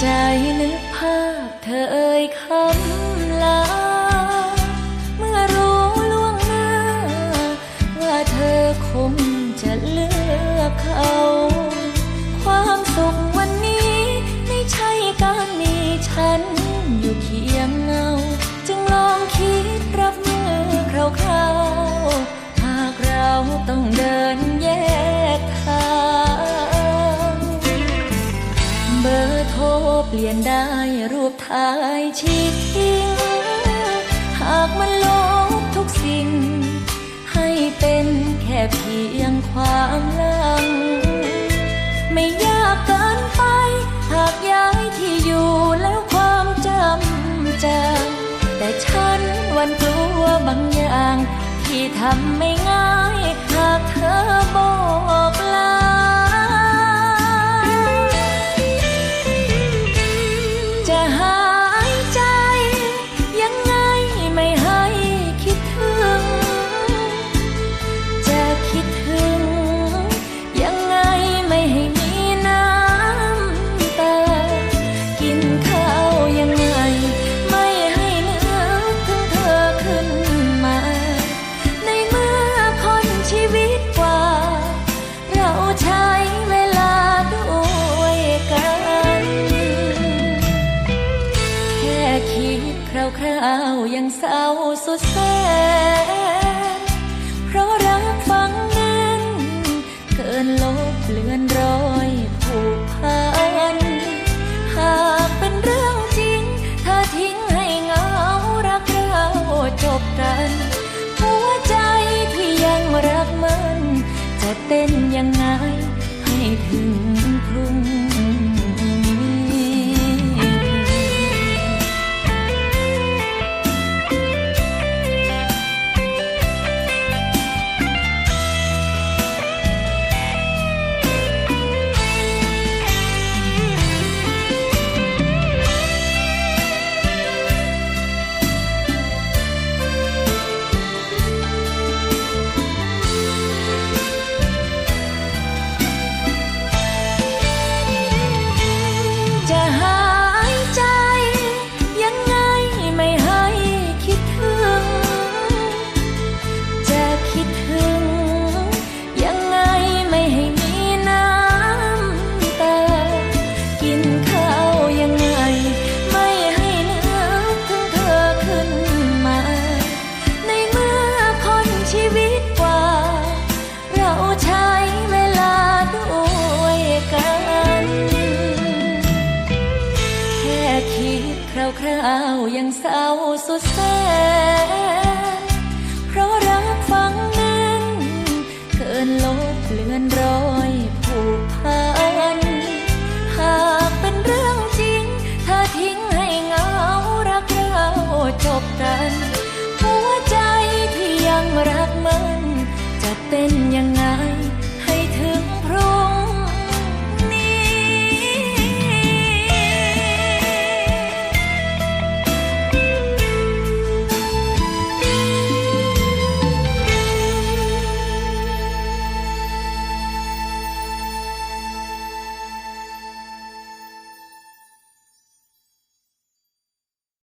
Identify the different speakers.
Speaker 1: ใจนึกภาพเธอเอ่ยคำ เปลี่ยนได้รูปถ่ายชีทิ้งหากมันลบทุกสิ่ง ให้เป็นแค่เพียงความลัง ไม่ยากเกินไป หากย้ายที่อยู่แล้วความจำจางแต่ฉันวันกลัวบางอย่าง ที่ทำไม่ง่าย หากเธอบอก ยังเศร้าสุดแสนเพราะรักฟังแน่นเกินลบเลือนรอยผูกพันหากเป็นเรื่องจริงเธอทิ้งให้เหงารักเราจบกัน หัวใจที่ยังรักมัน จะเต้นยังไงให้ถึงพรุ่ง คราวยังเศร้าสุดแสนเพราะรักฟังแน่นเกินลบเลือนรอย